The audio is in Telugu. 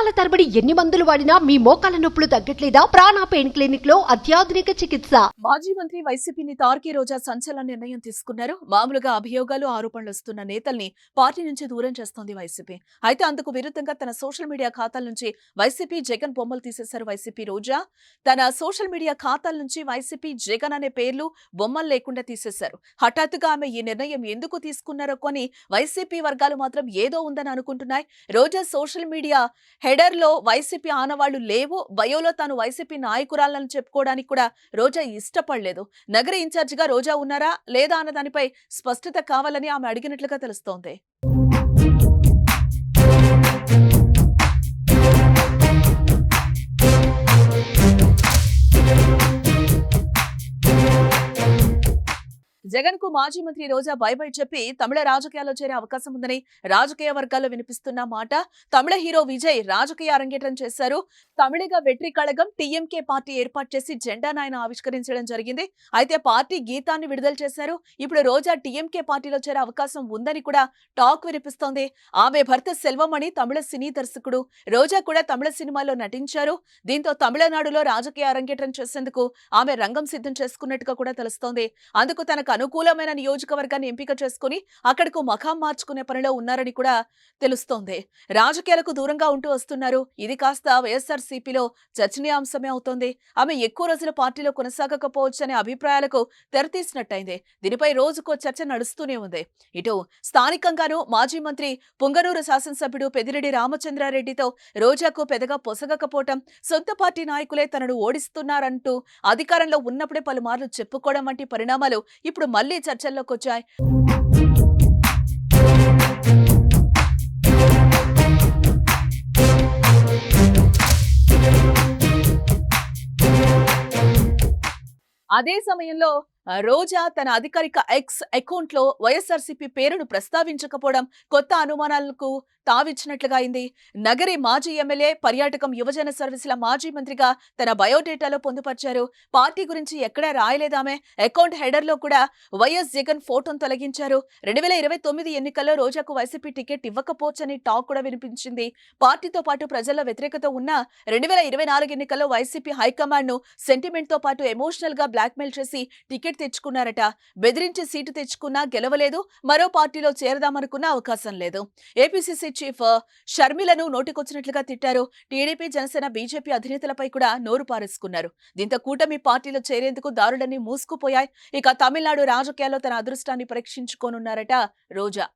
సంవత్సరాల తరబడి ఎన్ని మందులు వాడినా మీ మోకాల నొప్పులు తగ్గట్లేదా? ప్రాణ పెయిన్ క్లినిక్లో అత్యాధునిక చికిత్స. మాజీ మంత్రి వైసీపీని తార్కి రోజా సంచలన నిర్ణయం తీసుకున్నారు. మామూలుగా అభియోగాలు ఆరోపణలు వస్తున్న నేతల్ని పార్టీ నుంచి దూరం చేస్తోంది వైసీపీ. అయితే అందుకు విరుద్ధంగా తన సోషల్ మీడియా ఖాతాల నుంచి వైసీపీ జగన్ బొమ్మలు తీసేశారు వైసీపీ రోజా. తన సోషల్ మీడియా ఖాతాల నుంచి వైసీపీ జగన్ అనే పేర్లు బొమ్మలు లేకుండా తీసేశారు. హఠాత్తుగా ఆమె ఈ నిర్ణయం ఎందుకు తీసుకున్నారో కొని వైసీపీ వర్గాలు మాత్రం ఏదో ఉందని అనుకుంటున్నాయి. రోజా సోషల్ మీడియా హెడర్లో వైసీపీ ఆనవాళ్ళు లేవు. బయోలో తాను వైసీపీ నాయకురాలను చెప్పుకోవడానికి కూడా రోజా ఇష్టపడలేదు. నగర ఇన్ఛార్జిగా రోజా ఉన్నారా? లేదా అన్న దానిపై స్పష్టత కావాలని ఆమె అడిగినట్లుగా తెలుస్తోంది. జగన్కు మాజీ మంత్రి రోజా బై బై చెప్పి తమిళ రాజకీయాల్లో చేరే అవకాశం ఉందని రాజకీయ వర్గాల్లో వినిపిస్తున్న మాట. తమిళ హీరో విజయ్ రాజకీయ అరంగేట్రం చేశారు. తమిళగా వెట్రి కళగం టీఎంకే పార్టీ ఏర్పాటు చేసి జెండాను ఆయన ఆవిష్కరించడం జరిగింది. అయితే పార్టీ గీతాన్ని విడుదల చేశారు. ఇప్పుడు రోజా టీఎంకే పార్టీలో చేరే అవకాశం ఉందని కూడా టాక్ వినిపిస్తోంది. ఆమె భర్త సెల్వమణి తమిళ సినీ దర్శకుడు. రోజా కూడా తమిళ సినిమాలో నటించారు. దీంతో తమిళనాడులో రాజకీయ అరంగేట్రం చేసేందుకు ఆమె రంగం సిద్ధం చేసుకున్నట్టుగా కూడా తెలుస్తోంది. అందుకు తనకు అనుకూలమైన నియోజకవర్గాన్ని ఎంపిక చేసుకుని అక్కడకు మఖాం మార్చుకునే పనిలో ఉన్నారని కూడా తెలుస్తోంది. రాజకీయాలకు దూరంగా ఉంటూ వస్తున్నారు. ఇది కాస్త వైఎస్ఆర్ సిపిలో చర్చనీయాంశమే అవుతోంది. ఆమె ఎక్కువ రోజులు పార్టీలో కొనసాగకపోవచ్చనే అభిప్రాయాలకు తెరతీసినట్టయింది. దీనిపై రోజుకో చర్చ నడుస్తూనే ఉంది. ఇటు స్థానికంగానూ మాజీ మంత్రి పుంగనూరు శాసనసభ్యుడు పెదిరెడ్డి రామచంద్రారెడ్డితో రోజాకు పెదగా పొసగకపోవటం సొంత పార్టీ నాయకులే తనను ఓడిస్తున్నారంటూ అధికారంలో ఉన్నప్పుడే పలుమార్లు చెప్పుకోవడం వంటి పరిణామాలు ఇప్పుడు మళ్ళీ చర్చల్లోకి వచ్చాయి అదే సమయంలో రోజా తన అధికారిక ఎక్స్ అకౌంట్లో వైఎస్ఆర్సీపీ పేరును ప్రస్తావించకపోవడం కొత్త అనుమానాలకు తావిచ్చినట్లుగా అయింది. నగరి మాజీ ఎమ్మెల్యే పర్యాటకం యువజన సర్వీసుల మాజీ మంత్రిగా తన బయోడేటాలో పొందుపరిచారు. పార్టీ గురించి ఎక్కడా రాయలేదామే. అకౌంట్ హెడర్లో కూడా వైఎస్ జగన్ ఫోటోను తొలగించారు. రెండు వేల ఇరవై తొమ్మిది ఎన్నికల్లో రోజాకు వైసీపీ టికెట్ ఇవ్వకపోవచ్చని టాక్ కూడా వినిపించింది. పార్టీతో పాటు ప్రజల్లో వ్యతిరేకత ఉన్న రెండు వేల ఇరవై నాలుగు ఎన్నికల్లో వైసీపీ హైకమాండ్ను సెంటిమెంట్తో పాటు ఎమోషనల్గా బ్లాక్మెయిల్ చేసి టికెట్ తెచ్చుకున్నారట. బెదిరించి సీటు తెచ్చుకున్నా గెలవలేదు. మరో పార్టీలో చేరదామనుకున్న అవకాశం లేదు. ఏపీసీసీ చీఫ్ uh, షర్మిలను నోటికొచ్చినట్లుగా తిట్టారు. టీడీపీ జనసేన బీజేపీ అధినేతలపై కూడా నోరు పారేసుకున్నారు. దీంతో కూటమి పార్టీలో చేరేందుకు దారులన్నీ మూసుకుపోయాయి. ఇక తమిళనాడు రాజకీయాల్లో తన అదృష్టాన్ని పరీక్షించుకోనున్నారట రోజా.